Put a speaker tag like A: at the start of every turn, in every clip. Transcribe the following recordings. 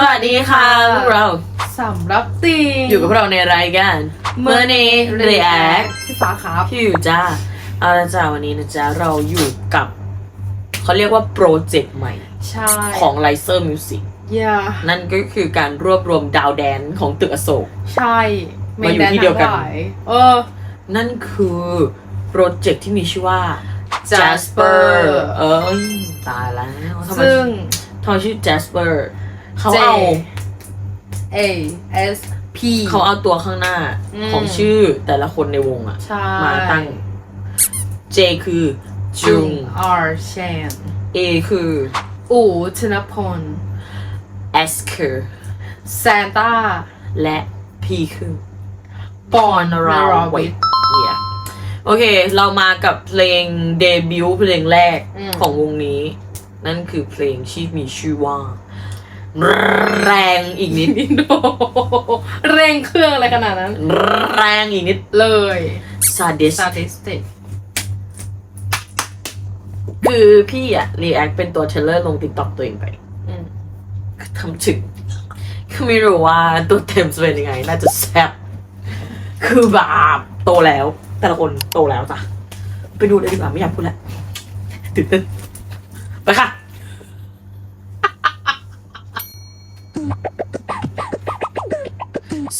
A: สวัสดีค่ะพวกเรา
B: สำรับติง
A: อยู่กับพวกเราในรายการเมื่อนี้ React
B: พี่ฟ้าครับ
A: พี่อยู่จ้าเอาละจ้าวันนี้นะจ๊ะเราอยู่กับ เขาเรียกว่าโปรเจกต์ใหม่
B: ใช่
A: ของ l i c e r Music
B: อย่า
A: นั่นก็คือการรวบรวมดาวแดนของตึกอโศก
B: ใช่
A: มาอยู่ที่เดียวกัน
B: ทั้งหลาเออ
A: นั่นคือโปรเจกต์ที่มีชื่อว่า
B: Jasper
A: เอ้ยตายแล้วทำไม
B: ซึ่ง
A: ทำไมชื่อ Jasper เขา
B: J
A: เอา
B: A S P
A: เขาเอาตัวข้างหน้า
B: อืม
A: ของชื่อแต่ละคนในวงอะ
B: ใช่
A: มาตั้ง J คือจุ
B: จุ
A: ง
B: ง R Chan
A: A คือ
B: อู่ธนพล
A: S คือ
B: แซนต้า
A: และ P คือ
B: ปอนนราวิท
A: เนี่ยโอเค เรามากับเพลงเดบิวต์เพลงแรก
B: อืม
A: ของวงนี้ นั่นคือเพลงที่มีชื่อว่า แรงอีกนิด
B: โอ้โหเร่งเครื่องอะไรขนาดนั้น
A: แรงอีกนิด
B: เลย
A: ซาดิส
B: สถิติ
A: คือพี่อะรีแอคเป็นตัวเทรลเลอร์ลงติ๊กต็อกตัวเองไป
B: อืม
A: ทำถึงคือไม่รู้ว่าตัวเต็มจะเป็นยังไง น่าจะแซ่บคือแบบโตแล้ว แต่ละคนโตแล้วจ้ะ ไปดูเลยดีกว่าไม่อยากพูดแล้วตื่นเต้นไปค่ะ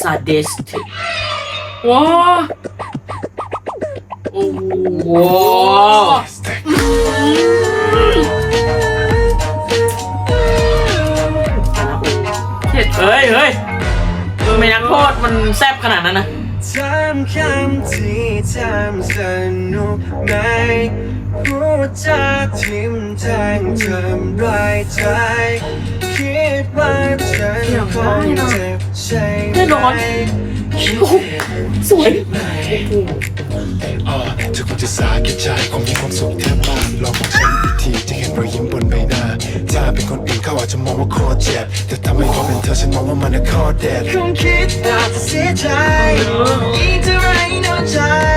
A: ซาดิสติ
B: ว้าโอ้โห
A: เฮ้ยเฮ้ยไม่นักโทษมันแซ่บขนาดนั้นนะ
C: ถามคำที่ทำสนุกไหมพูดจาทิมแทงทำร้ายใจ
A: แน่นอน
C: คิด
A: โอ้โหสวย
D: อ่าเธอคงจะสาแก่ใจคงมีความสุขแทบบ้านลองบอกฉันอีกทีจะเห็นรอยยิ้มบนใบหน้าถ้าเป็นคนอื่นเขาอาจจะมองว่าโคตรเจ็บ แต่ทำให้เขาเป็นเธอฉันมองว่ามันน่ะโคตรเด็ด
C: คงคิดอาจจะเสียใจยิ่งเท่าไรน้อนใจ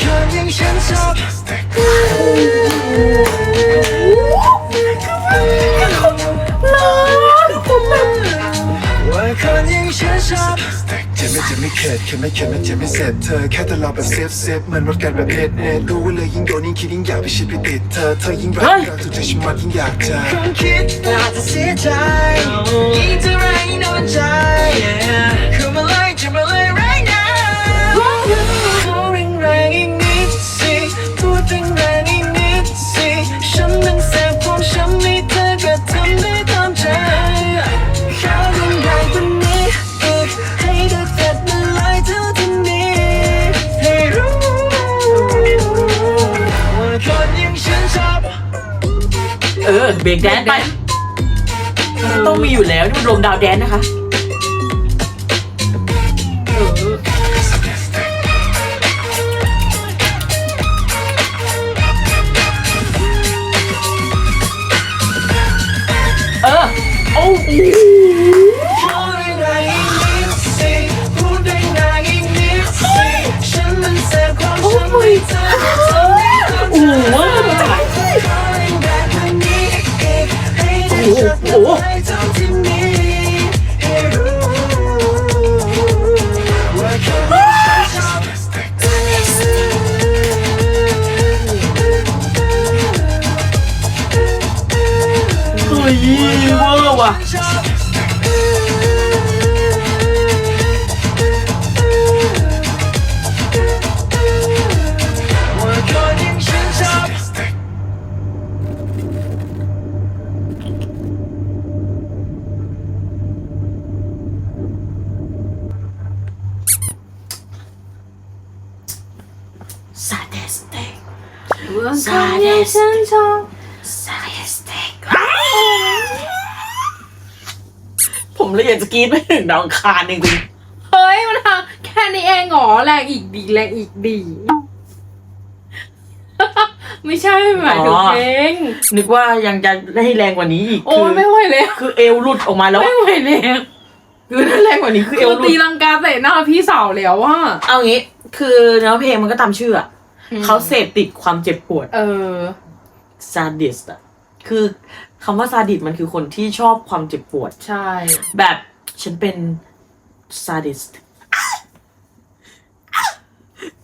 C: คนอย่างฉันชอบว่าคนอย่างฉันชอบ
D: เจ็บไม่เจ็บไม่เข็ดเข็ดไม่เข็ดไม่เจ็บไม่เสร็จเธอแค่ทะเลาะแบบเซฟเซฟเหมันรถกันแบบเน็ตเน็ตรู้ไว้เลยยิ่งโดนยิ่งคิดยิ่งอยากไปชิดไปติดเธอเธอยิ่งรักกันถูกใจฉันมากยิ่งอยากจะ
C: คงคิดอาจจะเสียใจยิ่งเท่าไรนอนใจ เออเบร
A: กแดนซ์ไปต้องมีอยู่แล้วนี่มันรวมดาวแดนซ์นะคะเออโอ้โห ผมเลยอยากจะกรีดไปถึงดาวอังคารจริง
B: เฮ้ยมันทำแค่นี้เองเหรอแรงอีกดีแรงอีกดี ไม่ใช่หมายถึง
A: อ๋อ
B: เพลง
A: นึกว่ายังจะได้แรงกว่านี้อีก
B: โอ้ยไม่ไหวแล้ว
A: คือเอวหลุดออกมาแล้ว
B: ไม่ไหวแล้ว
A: คือถ้าแรงกว่านี้คือเอ
B: คื
A: ว
B: อ
A: หลุ
B: ตี
A: ด
B: ลังกาเตะหน้าพี่สาวแล้วว่า
A: เอางี้ คือเนื้อเพลงมันก็ตามชื่ออะเขาเสพติดความเจ็บปวด
B: เออ
A: ซาดิสอะคือคำว่าซาดิสมันคือคนที่ชอบความเจ็บปวด
B: ใช่
A: แบบฉันเป็นซาดิส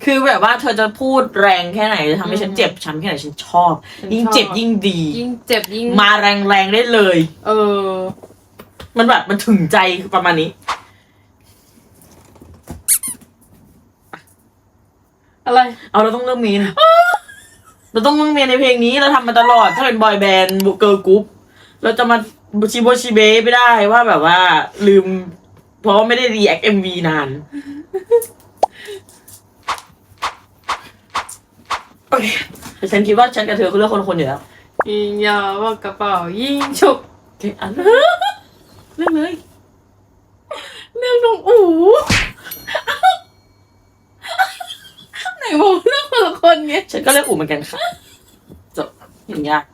A: คือแบบว่าเธอจะพูดแรงแค่ไหนจะทำให้ฉันเจ็บช้ำแค่ไหนฉันชอบยิ่งเจ็บยิ่งดี
B: ยิ่งเจ็บยิ่ง
A: มาแรงๆได้เลย
B: เออ
A: มันแบบมันถึงใจคือประมาณนี้
B: อะไร
A: เอาเราต้องเลือกมีน เราต้องเลือกมีนในเพลงนี้เราทำมาตลอด ถ้าเป็นบอยแบนด์เกิร์ลกรุ๊ปเราจะมาชิโบชิเบะไม่ได้ว่าแบบว่า ลืม เพราะว่าไม่ได้รีแอคเอ็มวีนานโอเคแต่ฉันคิดว่าฉันกับเธอก็เลือกคนคนอยู่แล้ว
B: ยิงยาวว่ากระเป๋ายิงฉุก
A: โอเคอันเลือกเลย
B: เรื่องน้องอู๋ ไหนบอกเรื่องคนละคนไง
A: ฉันก็เลือกอู่เหมือนกันค่ะจบอย่างยาก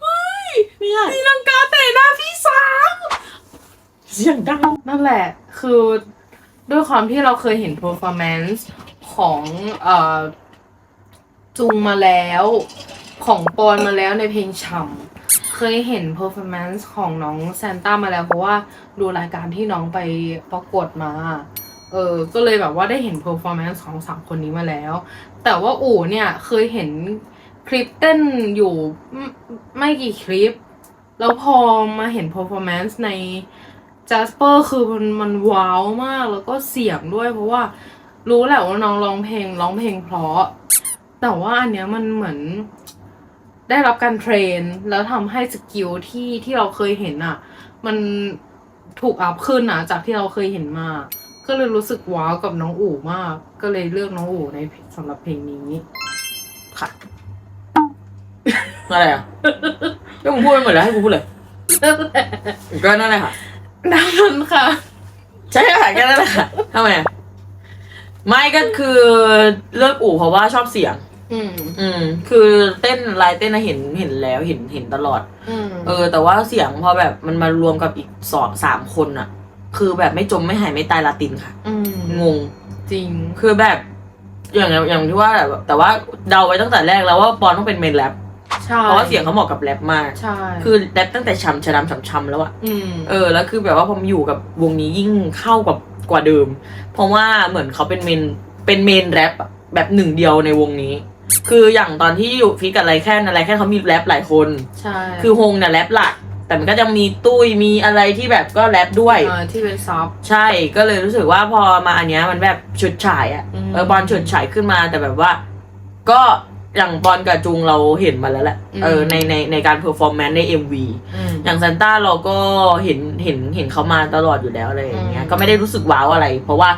A: ไม่ยาก
B: ตีลังกาเตะหน้าพี่สาว
A: เสียงดัง
B: นั่นแหละ คือด้วยความที่เราเคยเห็น performance ของเอ่อจุงมาแล้วของปอนมาแล้วในเพลงช่ำเคยเห็น performance ของน้องแซนต้ามาแล้ว เพราะว่าดูรายการที่น้องไปประกวดมา เออ ก็เลยแบบว่าได้เห็น performance ของสามคนนี้มาแล้ว แต่ว่าอู๋เนี่ยเคยเห็นคลิปเต้นอยู่ไม่กี่คลิป แล้วพอมาเห็น performance ใน Jasper คือมันมันว้าวมากแล้วก็เสียงด้วย เพราะว่ารู้แหละว่าน้องร้องเพลงร้องเพลงเพราะ แต่ว่าอันเนี้ยมันเหมือนได้รับการเทรน แล้วทำให้สกิลที่ที่เราเคยเห็นอะ มันถูกอัพขึ้นนะจากที่เราเคยเห็นมา ก็เลยรู้สึกว้าวกับน้องอู๋มาก ก็เลยเลือกน้องอู๋ในสำหรับเพลงนี้
A: ค่ะ อะไรอะก็มึงพูดไปหมดแล้วให้กูพูดเลยก็นั่นแหละค่ะ
B: ดังนั้นค่ะ
A: ใช่ค่ะแค่นั้นแหละค่ะทำไมอะไม่ก็คือเลือกอู่เพราะว่าชอบเสียง
B: อืม
A: อืม คือเต้นลายเต้นนะเห็นเห็นแล้วเห็นเห็นตลอด
B: อืม
A: เออ แต่ว่าเสียงพอแบบมันมารวมกับอีกสองสามคนอะ คือแบบไม่จมไม่หายไม่ตายลาตินค่ะ
B: อืม
A: งง
B: จริง
A: คือแบบ อย่างอย่างที่ว่าแบบแต่ว่าเดาไว้ตั้งแต่แรกแล้วว่าปอนต้องเป็นเมนแรป
B: ใช่
A: เพราะว่าเสียงเขาเหมาะกับแรปมาก
B: ใช่
A: คือแรปตั้งแต่ชำชะดำชำชำแล้วอะ
B: อืม
A: เออแล้วคือแบบว่าพอมาอยู่กับวงนี้ยิ่งเข้ากับกว่าเดิม เพราะว่าเหมือนเขาเป็นเมนเป็นเมนแรปอะแบบหนึ่งเดียวในวงนี้ คืออย่างตอนที่อยู่ฟิกกับอะไรแค่นอะไรแค่เขามีแรปหลายคน
B: ใช่
A: คือฮงเนี่ยแรปหลัก แต่มันก็จะมีตุ้ยมีอะไรที่แบบก็แรปด้วย
B: เออที่เป็นซอฟต์
A: ใช่ก็เลยรู้สึกว่าพอมาอันเนี้ยมันแบบฉุดฉายอะ
B: อืม
A: เออบอลฉุดฉายขึ้นมาแต่แบบว่า ก็อย่างบอลกับจุงเราเห็นมาแล้วแหละ
B: อืม
A: เออในในในการเพอร์ฟอร์แมนซ์ใน MV
B: อืม
A: อย่างซันต้าเราก็เห็นเห็นเห็นเขามาตลอดอยู่แล้วอะไรอย่างเงี้ย
B: อืม
A: ก็ไม่ได้รู้สึกว้าวอะไร เพราะว่า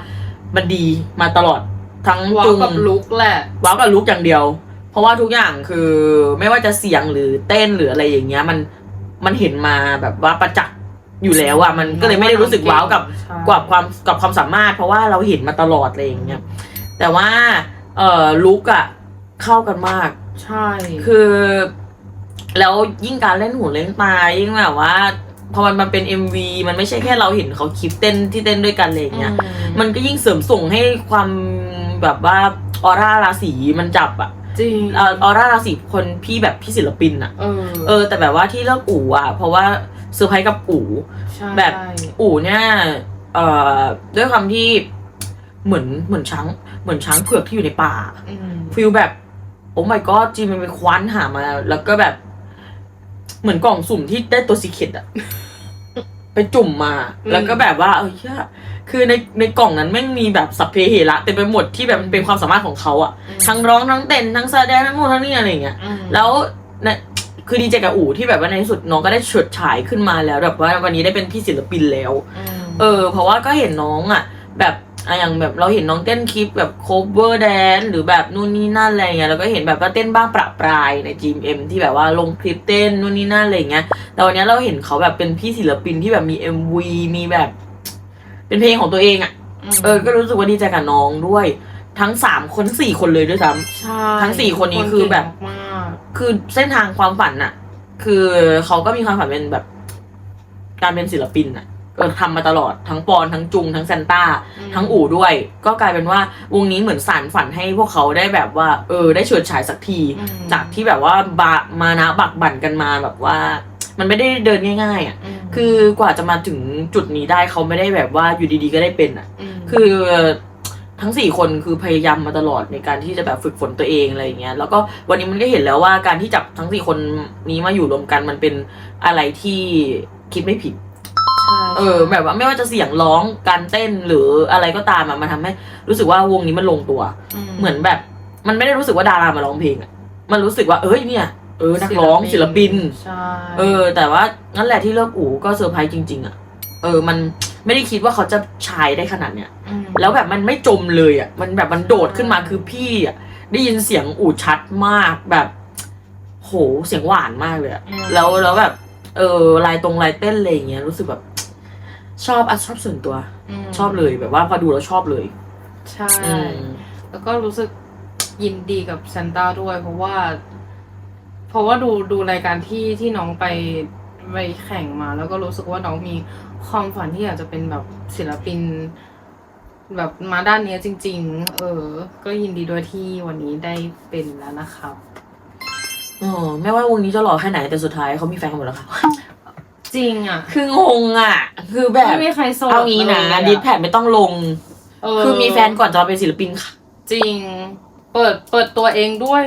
A: มันดีมาตลอดทั้ง
B: ว้า
A: จุ
B: ว
A: ง
B: กับลุกแหละ
A: ว้าวกับลุกอย่างเดียว เพราะว่าทุกอย่างคือไม่ว่าจะเสียงหรือเต้นหรืออะไรอย่างเงี้ย มัน มันเห็นมาแบบว่าประจักษ์อยู่แล้วอะมันก็เลยไม่ได้รู้สึกว้าวกับ
B: ใช่
A: กับความกับความสามารถ เพราะว่าเราเห็นมาตลอดอะไรอย่างเงี้ยแต่ว่าเออลุกอะเข้ากันมาก
B: ใช่
A: คือ แล้วยิ่งการเล่นหูเล่นตายิ่งแบบว่าพอมันมันเป็น MV มันไม่ใช่แค่เราเห็นเขาคลิปเต้นที่เต้นด้วยกันอะไรอย่างเงี้ย มันก็ยิ่งเสริมส่งให้ความแบบว่าออร่าราศีมันจับอะ
B: จริง
A: เออออร่าราศีคนพี่แบบพี่ศิลปินอะ
B: เออ
A: เออ แต่แบบว่าที่เลือกอู๋อะเพราะว่าเซอร์ไพรส์กับอู๋
B: ใช่
A: แบบอู๋เนี่ยเอ่อด้วยความที่เหมือนเหมือนช้างเหมือนช้างเผือกที่อยู่ในป่า
B: อืม
A: ฟิลแบบโอ้ my god จีมันไปคว้านหามาแล้วก็แบบ เหมือนกล่องสุ่มที่ได้ตัวซีเคดอะ ไปจุ่มมาแล้วก็แบบว่าเออเหี้ยคือในในกล่องนั้นแม่งมีแบบสัพเพเหระเต็มไปหมดที่แบบมันเป็นความสามารถของเขาอะทั้งร้องทั้งเต้นทั้งแสดงทั้งนู่นทั้งนี่อะไรอย่างเงี้ย
B: อืม
A: แล้วเนี่ยคือดีใจกับอู๋ที่แบบว่าในที่สุดน้องก็ได้เฉิดฉายขึ้นมาแล้วแบบว่าวันนี้ได้เป็นพี่ศิลปินแล้ว
B: ม
A: เออ เพราะว่าก็เห็นน้องอะ แบบ อะอย่างแบบเราเห็นน้องเต้นคลิปแบบ cover dance หรือแบบนู่นนี่นั่นอะไรเงี้ยแล้วก็เห็นแบบว่าเต้นบ้างประปรายใน GMM ที่แบบว่าลงคลิปเต้นนู่นนี่นั่นอะไรเงี้ยแต่วันนี้เราเห็นเขาแบบเป็นพี่ศิลปินที่แบบมี MV มีแบบ เป็นเพลงของตัวเองอะเออ ก็รู้สึกว่าดีใจกับน้องด้วย ทั้งสามคนทั้งสี่คนเลยด้วยซ้ำ
B: ใช่
A: ทั้งสี่คนนี้คือแบบ
B: เก่งมาก
A: คือเส้นทางความฝันน่ะคือเขาก็มีความฝันเป็นแบบ การเป็นศิลปินน่ะ เออทำมาตลอดทั้งปอนทั้งจุงทั้งเซนต้า ทั้งอู่ด้วย ก็กลายเป็นว่าวงนี้เหมือนสานฝันให้พวกเขาได้แบบว่า เออ ได้เฉิดฉายสักที
B: อืม
A: จากที่แบบว่าบามานะบักบั่นกันมาแบบว่า มันไม่ได้เดินง่าย ๆอะ
B: ม
A: คือกว่าจะมาถึงจุดนี้ได้เขาไม่ได้แบบว่าอยู่ดีๆก็ได้เป็นอะ
B: ม
A: คือทั้งสี่คนคือพยายามมาตลอดในการที่จะแบบฝึกฝนตัวเองอะไรอย่างเงี้ยแล้วก็วันนี้มันก็เห็นแล้วว่าการที่จับทั้งสี่คนนี้มาอยู่รวมกันมันเป็นอะไรที่คิดไม่ผิด
B: ใช่
A: เออ แบบว่าไม่ว่าจะเสียงร้องการเต้นหรืออะไรก็ตามอะมันทำให้รู้สึกว่าวงนี้มันลงตัว เหมือนแบบ มันไม่ได้รู้สึกว่าดารามาร้องเพลงอะมันรู้สึกว่าเอ้ยเนี่ยเออนักร้องศิลปิน
B: ใช่
A: เออ แต่ว่านั่นแหละที่เลือกอู๋ก็เซอร์ไพรส์จริง ๆอะเออ มันไม่ได้คิดว่าเขาจะชายได้ขนาดเนี้ย
B: ม
A: แล้วแบบมันไม่จมเลยอะมันแบบมันโดดขึ้นมาคือพี่อะได้ยินเสียงอูดชัดมากแบบ โหเสียงหวานมากเลยอะ
B: อืม
A: แล้วแล้วแบบ เออลายตรงลายเต้นอะไรอย่างเงี้ยรู้สึกแบบ ชอบอะชอบส่วนตัว
B: ม
A: ชอบเลยแบบว่าพอดูแล้วชอบเลย
B: ใช่
A: อืม
B: แล้วก็รู้สึกยินดีกับซันต้าด้วย เพราะว่า เพราะว่าดูดูรายการที่ที่น้องไปไปแข่งมา แล้วก็รู้สึกว่าน้องมีความฝันที่อยากจะเป็นแบบศิลปิน แบบมาด้านเนี้ยจริง ๆ เออ ก็ยินดีด้วยที่วันนี้ได้เป็นแล้วนะครับ
A: อ๋อไม่ว่าวงนี้จะหล่อแค่ไหนแต่สุดท้ายเขามีแฟนกันหมดแล้วค่ะ
B: จริงอะ
A: คืองงอะ คือแบบ
B: ไม่มีใครโสด
A: เอางี้นะ
B: เลยอ
A: ดิสแพดไม่ต้องลง
B: เคื
A: อมีแฟนก่อนจะมาเป็นศิลปินค่ะ
B: จริง เปิดเปิดตัวเองด้วย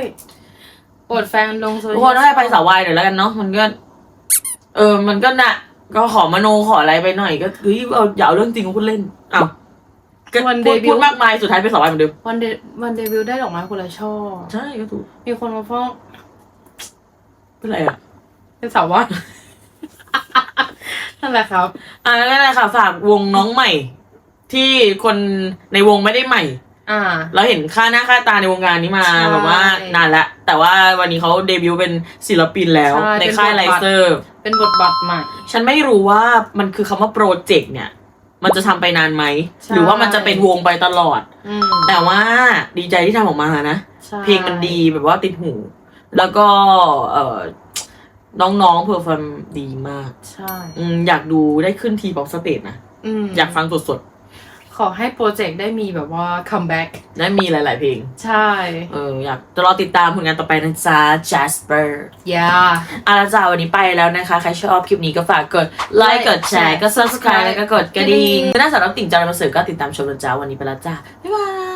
B: เปิดแฟนลงโซเชีย
A: ทุ
B: ล
A: กคนได้ไปสาววายหน่อยแล้วกันเนาะมันก็ เออ มันก็น่ะ ก็ขอมโนขออะไรไปหน่อยก็เฮ้ยเอาอย่าเอาเรื่องจริงมาพูดเล่นอ้าวก็
B: วัน
A: พูด
B: เดบิ
A: พู
B: ว
A: ด
B: ต์
A: มากมายสุดท้ายเป็นสาววายเหมือนเดิม
B: วันเดวันเดบิวต์ได้ดอกไม้คนละช่อ
A: ใช่ก็ถูก
B: มีคนมาฟ้อง
A: เป็นไรอะ
B: เป็นสาวว่า นั่นแหละครับ
A: อะนั่นแหละค่ะฝากวงน้องใหม่ ที่คนในวงไม่ได้ใหม่
B: อ่า
A: เราเห็นค่าหน้าค่าตาในวงการนี้มา
B: ใช่
A: แบบว่านานแล้วแต่ว่าวันนี้เขาเดบิวต์เป็นศิลปินแล้ว
B: ใช่
A: ในค่าย
B: เป็น
A: ไล
B: บทบาท
A: เซอร์
B: เป็นบทบาทใหม่
A: ฉันไม่รู้ว่ามันคือคำว่าโปรเจกต์เนี่ย มันจะทำไปนานไหม
B: ใช่
A: หรือว่ามันจะเป็นวงไปตลอด
B: อืม
A: แต่ว่าดีใจที่ทำออกมานะ
B: ใช่
A: เพลงมันดีแบบว่าติดหู แล้วก็เออ น้องๆเพอร์ฟอร์มดีมาก
B: ใช่
A: อืมอยากดูได้ขึ้นทีบ็อกสเตจนะ
B: อืม
A: อยากฟังสด
B: ขอให้โปรเจกต์ได้มีแบบว่า คัมแบ็ก
A: ๆและมีหลาย ๆ เพลง
B: ใช่
A: เอออยากจะรอติดตามผลงานต่อไปนะจ๊ะ Jasper
B: อย่า
A: อาละจ้าวันนี้ไปแล้วนะคะ ใครชอบคลิปนี้ก็ฝากกดไลค์กดแชร์ ก็ subscribe แล้วก็กดกระดิ่งถ้าสำหรับติ่งจารมาเสริมก็ติดตามชมนะจ๊ะวันนี้ไปแล้วจ้า บ๊ายบาย